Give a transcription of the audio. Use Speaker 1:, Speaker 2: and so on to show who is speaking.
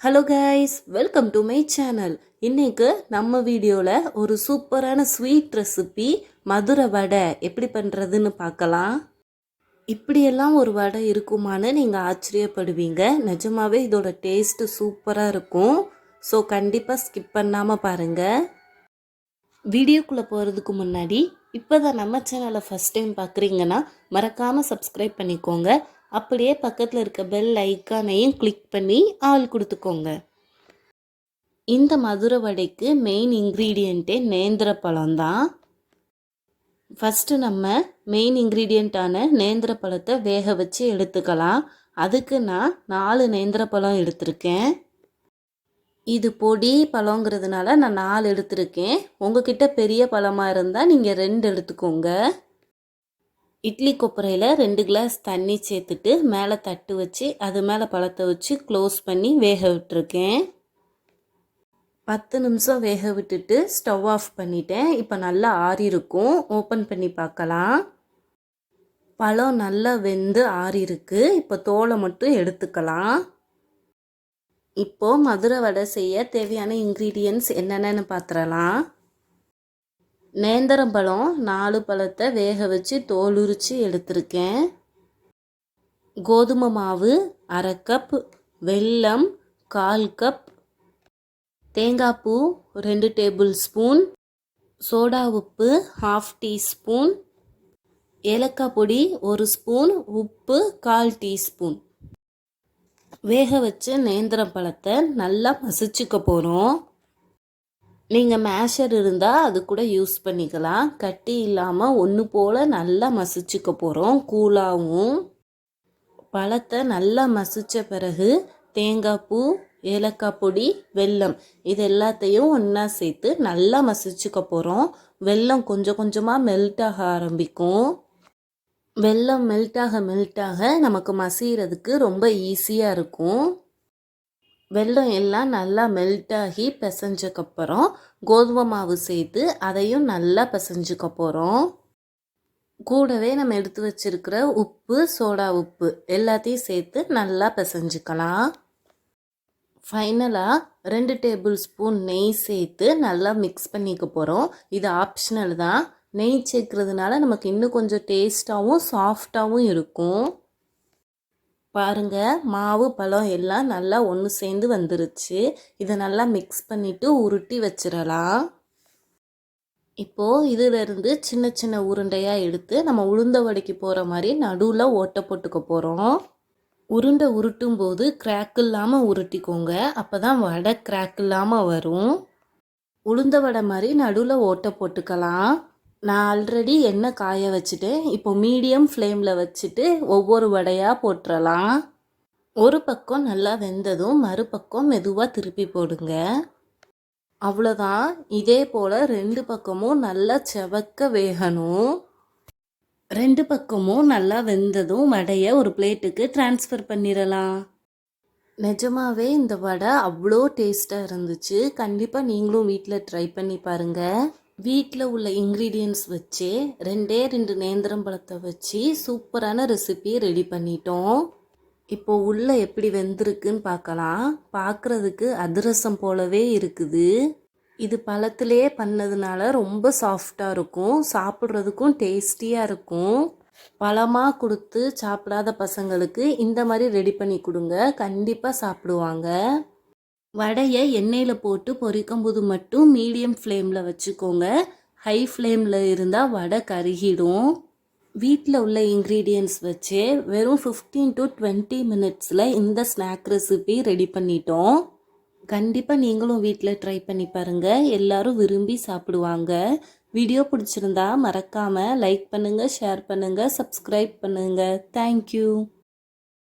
Speaker 1: Hello guys welcome to my channel இன்றைக்கு நம்ம வீடியோவில் ஒரு சூப்பரான ஸ்வீட் ரெசிபி மதுரை வடை. எப்படி பண்ணுறதுன்னு பார்க்கலாம். இப்படியெல்லாம் ஒரு வடை இருக்குமான்னு நீங்கள் ஆச்சரியப்படுவீங்க. நிஜமாவே இதோட டேஸ்ட்டு சூப்பராக இருக்கும். ஸோ கண்டிப்பாக ஸ்கிப் பண்ணாமல் பாருங்கள் வீடியோக்குள்ளே போகிறதுக்கு முன்னாடி இப்போ தான் நம்ம சேனலை ஃபஸ்ட் டைம் பார்க்குறீங்கன்னா மறக்காமல் சப்ஸ்கிரைப் பண்ணிக்கோங்க. அப்படியே பக்கத்தில் இருக்க பெல் ஐக்கானையும் கிளிக் பண்ணி ஆள் கொடுத்துக்கோங்க. இந்த மதுரை வடைக்கு மெயின் இன்க்ரீடியண்ட்டே நேந்திர பழம்தான் ஃபஸ்ட்டு நம்ம மெயின் இன்க்ரீடியண்ட்டான நேந்திர பழத்தை வேக வச்சு எடுத்துக்கலாம். அதுக்கு நான் நாலு நேந்திர பழம் எடுத்திருக்கேன். இது பொடி பழங்கிறதுனால நான் நாலு எடுத்திருக்கேன். உங்ககிட்ட பெரிய பழமாக இருந்தால் நீங்கள் ரெண்டு எடுத்துக்கோங்க. இட்லி கொப்பரையில் ரெண்டு கிளாஸ் தண்ணி சேர்த்துட்டு மேலே தட்டு வச்சு அது மேலே பழத்தை வச்சு க்ளோஸ் பண்ணி வேக விட்டுருக்கேன். பத்து நிமிஷம் வேக விட்டுட்டு ஸ்டவ் ஆஃப் பண்ணிட்டேன். இப்போ நல்லா ஆறியிருக்கும் ஓப்பன் பண்ணி பார்க்கலாம். பழம் நல்லா வெந்து ஆறியிருக்கு இப்போ தோலை மட்டும் எடுத்துக்கலாம். இப்போது மதுரை வடை செய்ய தேவையான இன்க்ரீடியன்ட்ஸ் என்னென்னு பார்த்துடலாம் நேந்திரம் பழம் நாலு பழத்தை வேக வச்சு தோல் உரித்து எடுத்திருக்கேன். கோதுமை மாவு அரை கப் வெல்லம் கால் கப் தேங்காய் பூ ரெண்டு டேபிள் ஸ்பூன் சோடா உப்பு ஹாஃப் டீஸ்பூன் ஏலக்காய் பொடி ஒரு ஸ்பூன் உப்பு கால் டீஸ்பூன் வேக வச்ச நேந்திரம் பழத்தை நல்லா மசிச்சுக்க போகிறோம் நீங்கள் மேஷர் இருந்தால் அது கூட யூஸ் பண்ணிக்கலாம். கட்டி இல்லாமல் ஒன்று போல் நல்லா மசிச்சுக்க போகிறோம் கூலாகவும் பழத்தை நல்லா மசித்த பிறகு தேங்காய் பூ ஏலக்காய் பொடி வெல்லம் இது எல்லாத்தையும் ஒன்றா சேர்த்து நல்லா மசிச்சுக்க போகிறோம் வெல்லம் கொஞ்சம் கொஞ்சமாக மெல்ட் ஆக ஆரம்பிக்கும். வெல்லம் மெல்ட்டாக மெல்ட்டாக நமக்கு மசிகிறதுக்கு ரொம்ப ஈஸியாக இருக்கும். வெள்ளம் எல்லாம் நல்லா மெல்ட் ஆகி பிசைஞ்சக்கப்புறம் கோதுமை மாவு சேர்த்து அதையும் நல்லா பிசைஞ்சுக்க போகிறோம் கூடவே நம்ம எடுத்து வச்சிருக்கிற உப்பு சோடா உப்பு எல்லாத்தையும் சேர்த்து நல்லா பிசைஞ்சுக்கலாம். ஃபைனலாக ரெண்டு டேபிள் ஸ்பூன் நெய் சேர்த்து நல்லா மிக்ஸ் பண்ணிக்க போகிறோம் இது ஆப்ஷனல் தான். நெய் சேர்க்கறதுனால நமக்கு இன்னும் கொஞ்சம் டேஸ்ட்டாகவும் சாஃப்டாகவும் இருக்கும். பாருங்க மாவு பழம் எல்லாம் நல்லா ஒன்று சேர்ந்து வந்துருச்சு. இதை நல்லா மிக்ஸ் பண்ணிவிட்டு உருட்டி வச்சிடலாம். இப்போது இதிலிருந்து சின்ன சின்ன உருண்டையாக எடுத்து நம்ம உளுந்த வடைக்கு போகிற மாதிரி நடுவில் ஓட்டை போட்டுக்க போகிறோம் உருண்டை உருட்டும் போது கிராக் இல்லாமல் உருட்டிக்கோங்க. அப்போ தான் வடை கிராக் இல்லாமல் வரும். உளுந்த வடை மாதிரி நடுவில் ஓட்டை போட்டுக்கலாம். நான் ஆல்ரெடி எண்ணெய் காய வச்சுட்டேன்? இப்போ மீடியம் ஃப்ளேமில் வச்சுட்டு ஒவ்வொரு வடையாக போட்டுறலாம். ஒரு பக்கம் நல்லா வெந்ததும் மறுபக்கம் மெதுவாக திருப்பி போடுங்க. அவ்வளோதான் இதே போல் ரெண்டு பக்கமும் நல்லா செவக்க வேகணும். ரெண்டு பக்கமும் நல்லா வெந்ததும் வடையை ஒரு பிளேட்டுக்கு டிரான்ஸ்ஃபர் பண்ணிடலாம். நிஜமாவே இந்த வடை அவ்வளோ டேஸ்ட்டாக இருந்துச்சு. கண்டிப்பாக நீங்களும் வீட்டில் ட்ரை பண்ணி பாருங்கள் வீட்டில் உள்ள இன்க்ரீடியன்ஸ் வச்சு ரெண்டே ரெண்டு நேந்திரம் பழத்தை வச்சு சூப்பரான ரெசிபி ரெடி பண்ணிட்டோம். இப்போ உள்ளே எப்படி வெந்திருக்குன்னு பார்க்கலாம். பார்க்குறதுக்கு அதிரசம் போலவே இருக்குது. இது பழத்திலே பண்ணதுனால ரொம்ப சாஃப்டாக இருக்கும். சாப்பிட்றதுக்கும் டேஸ்டியாக இருக்கும். பழமாக கொடுத்து சாப்பிடாத பசங்களுக்கு இந்த மாதிரி ரெடி பண்ணி கொடுங்க. கண்டிப்பாக சாப்பிடுவாங்க. வடையை எண்ணெயில் போட்டு பொரிக்கும் போது மட்டும் மீடியம் ஃப்ளேமில் வச்சுக்கோங்க. ஹை ஃப்ளேமில் இருந்தால் வடை கருகிடும். வீட்டில் உள்ள இன்க்ரீடியன்ஸ் வச்சு வெறும் ஃபிஃப்டீன் டு டுவெண்ட்டி மினிட்ஸில் இந்த ஸ்நாக் ரெசிபி ரெடி பண்ணிட்டோம். கண்டிப்பாக நீங்களும் வீட்டில் ட்ரை பண்ணி பாருங்கள் எல்லோரும் விரும்பி சாப்பிடுவாங்க. வீடியோ பிடிச்சிருந்தா மறக்காமல் லைக் பண்ணுங்கள் ஷேர் பண்ணுங்கள் சப்ஸ்கிரைப் பண்ணுங்கள் தேங்க்யூ